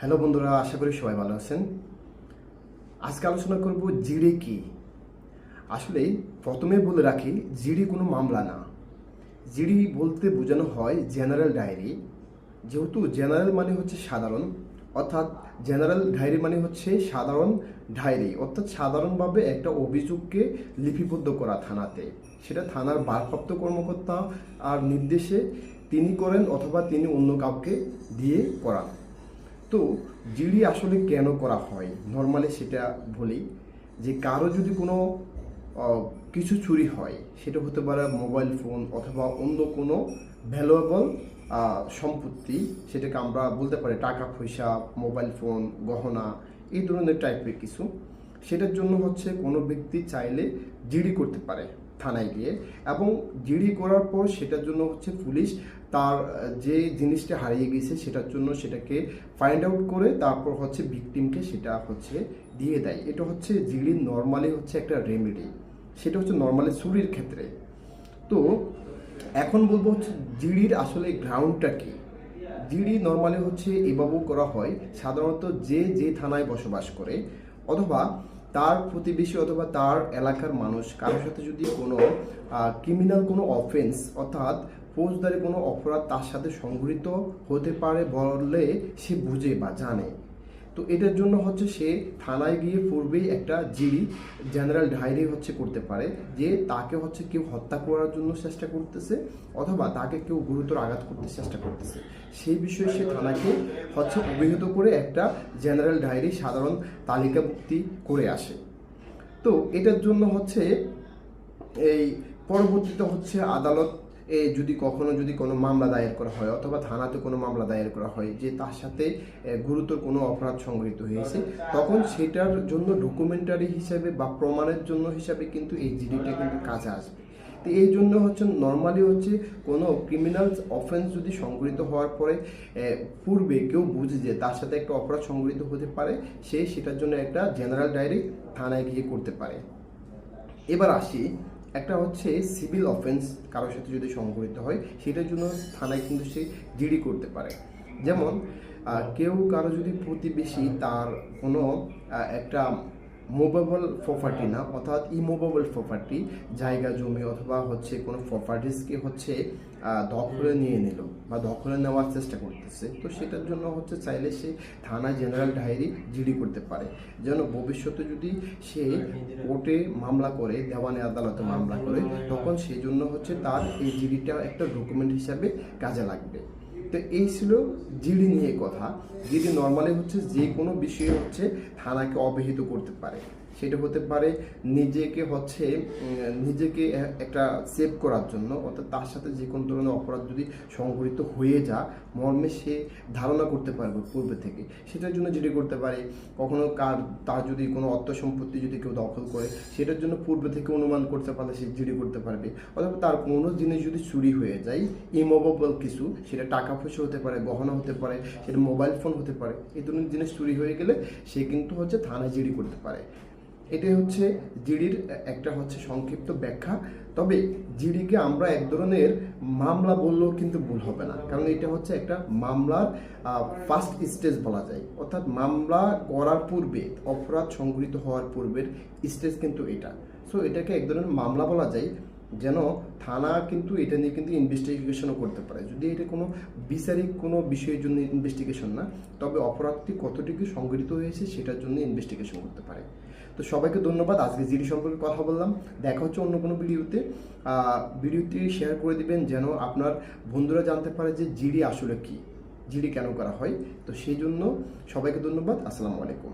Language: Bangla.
হ্যালো বন্ধুরা, আশা করি সবাই ভালো আছেন। আজকে আলোচনা করব জিডি কি? আসলে প্রথমে বলে রাখি, জিডি কোনো মামলা না। জিডি বলতে বোঝানো হয় জেনারেল ডায়েরি। যেহেতু জেনারেল মানে হচ্ছে সাধারণ, অর্থাৎ জেনারেল ডায়েরি মানে হচ্ছে সাধারণ ডায়েরি, অর্থাৎ সাধারণভাবে একটা অভিযোগকে লিপিবদ্ধ করা থানাতে। সেটা থানার ভারপ্রাপ্ত কর্মকর্তা আর নির্দেশে তিনি করেন অথবা তিনি অন্য কাউকে দিয়ে করান। তো জিডি আসলে কেন করা হয়? নর্মালি সেটা বলি যে কারও যদি কোনো কিছু চুরি হয়, সেটা হতে পারে মোবাইল ফোন অথবা অন্য কোনো ভ্যালুয়েবল সম্পত্তি, সেটাকে আমরা বলতে পারি টাকা, পয়সা মোবাইল ফোন গহনা, এই ধরনের টাইপের কিছু, সেটার জন্য হচ্ছে কোনো ব্যক্তি চাইলে জিডি করতে পারে। থানায় গিয়ে এবং জিডি করার পর সেটার জন্য হচ্ছে পুলিশ তার যে জিনিসটা হারিয়ে গেছে সেটার জন্য সেটাকে ফাইন্ড আউট করে তারপর হচ্ছে ভিকটিমকে সেটা হচ্ছে দিয়ে দেয়। এটা হচ্ছে জিডি নর্মালি হচ্ছে একটা রেমেডি সেটা হচ্ছে নর্মালি চুরির ক্ষেত্রে। তো এখন বলব হচ্ছে জিডির আসলে গ্রাউন্ডটা কী? জিডি নর্মালি হচ্ছে এভাবে করা হয়, সাধারণত যে যে থানায় বসবাস করে, অথবা তার প্রতিবেশী অথবা তার এলাকার মানুষ, কারোর সাথে যদি কোনো ক্রিমিনাল কোনো অফেন্স অর্থাৎ ফৌজদারি কোনো অপরাধ তার সাথে সংঘটিত হতে পারে বললে সে বুঝে বা জানে। তো এটার জন্য হচ্ছে সে থানায় গিয়ে পূর্বেই একটা জিডি, জেনারেল ডায়েরি হচ্ছে করতে পারে, যে তাকে হচ্ছে কেউ হত্যা করার জন্য চেষ্টা করতেছে, অথবা তাকে কেউ গুরুতর আঘাত করতে চেষ্টা করতেছে। সেই বিষয়ে সে থানাকে হচ্ছে অভিহিত করে একটা জেনারেল ডায়েরি সাধারণ তালিকাভুক্তি করে আসে। তো এটার জন্য হচ্ছে এই পরবর্তীতে হচ্ছে আদালত যদি কখনো যদি কোনো মামলা দায়ের করা হয় অথবা থানাতে কোনো মামলা দায়ের করা হয় যে তার সাথে গুরুতর কোনো অপরাধ সংঘটিত হয়েছে, তখন সেটার জন্য ডকুমেন্টারি হিসাবে বা প্রমাণের জন্য হিসাবে কিন্তু এই জিডিটা কিন্তু কাজে আসবে। তো এই জন্য হচ্ছে নর্মালি হচ্ছে কোনো ক্রিমিনাল অফেন্স যদি সংঘটিত হওয়ার পরে পূর্বে কেউ বুঝে যে তার সাথে একটা অপরাধ সংঘটিত হতে পারে, সে সেটার জন্য একটা জেনারেল ডায়েরি থানায় গিয়ে করতে পারে। এবার আসি একটা হচ্ছে সিভিল অফেন্স কারোর সাথে যদি সংঘটিত হয়, সেটার জন্য থানায় কিন্তু সে জিডি করতে পারে। যেমন কেউ কারও যদি প্রতিবেশী তার কোনো একটা মুভেবল প্রপার্টি না, অর্থাৎ ইমুভেবল প্রপার্টি জায়গা, জমি অথবা হচ্ছে কোনো প্রপার্টিসকে হচ্ছে দখলে নিয়ে নিল বা দখলে নেওয়ার চেষ্টা করতেছে। তো সেটার জন্য হচ্ছে চাইলে সে থানা জেনারেল ডায়েরি জিডি করতে পারে। যেন ভবিষ্যতে যদি সে কোর্টে মামলা করে, দেওয়ানি আদালতে মামলা করে, তখন সেই জন্য হচ্ছে তার এই জিডিটা একটা ডকুমেন্ট হিসাবে কাজে লাগবে। তো এই ছিল জিডি নিয়ে কথা। জিডি নর্মালি হচ্ছে যে কোনো বিষয়ে হচ্ছে থানাকে অবহিত করতে পারে। সেটা হতে পারে নিজেকে হচ্ছে নিজেকে একটা সেভ করার জন্য, অর্থাৎ তার সাথে যে কোনো ধরনের অপরাধ যদি সংঘটিত হয়ে যা মর্মে সে ধারণা করতে পারবে পূর্বে থেকে। সেটার জন্য যেটি করতে পারে, কখনো কার, তার যদি কোনো অর্থ সম্পত্তি যদি কেউ দখল করে, সেটার জন্য পূর্বে থেকে অনুমান করতে পারলে সে জিডি করতে পারবে। অথবা তার কোনো জিনিস যদি চুরি হয়ে যায় ইমোভেবল কিছু, সেটা টাকা পয়সা হতে পারে, গহনা হতে পারে, সেটা মোবাইল ফোন হতে পারে, এই ধরনের জিনিস চুরি হয়ে গেলে সে কিন্তু হচ্ছে থানায় জিডি করতে পারে। এটাই হচ্ছে জিডির, একটা হচ্ছে সংক্ষিপ্ত ব্যাখ্যা। তবে জিডিকে আমরা এক ধরনের মামলা বললেও কিন্তু ভুল হবে না। কারণ এটা হচ্ছে একটা মামলার ফার্স্ট স্টেজ বলা যায়। অর্থাৎ মামলা করার পূর্বে, অপরাধ সংঘটিত হওয়ার পূর্বের স্টেজ কিন্তু এটা। সো এটাকে এক ধরনের মামলা বলা যায়। যেন থানা কিন্তু এটা নিয়ে কিন্তু ইনভেস্টিগেশনও করতে পারে। যদি এটা কোনো বিচারিক কোনো বিষয়ের জন্য ইনভেস্টিগেশন না, তবে অপরাধটি কতটুকু সংঘটিত হয়েছে সেটার জন্য ইনভেস্টিগেশন করতে পারে। তো সবাইকে ধন্যবাদ, আজকে জিডি সম্পর্কে কথা বললাম। দেখা হচ্ছে অন্য কোনো ভিডিওতে। ভিডিওটি শেয়ার করে দিবেন যেন আপনার বন্ধুরা জানতে পারে যে জিডি আসলে কি, জিডি কেন করা হয়। তো সেই জন্য সবাইকে ধন্যবাদ, আসসালামু আলাইকুম।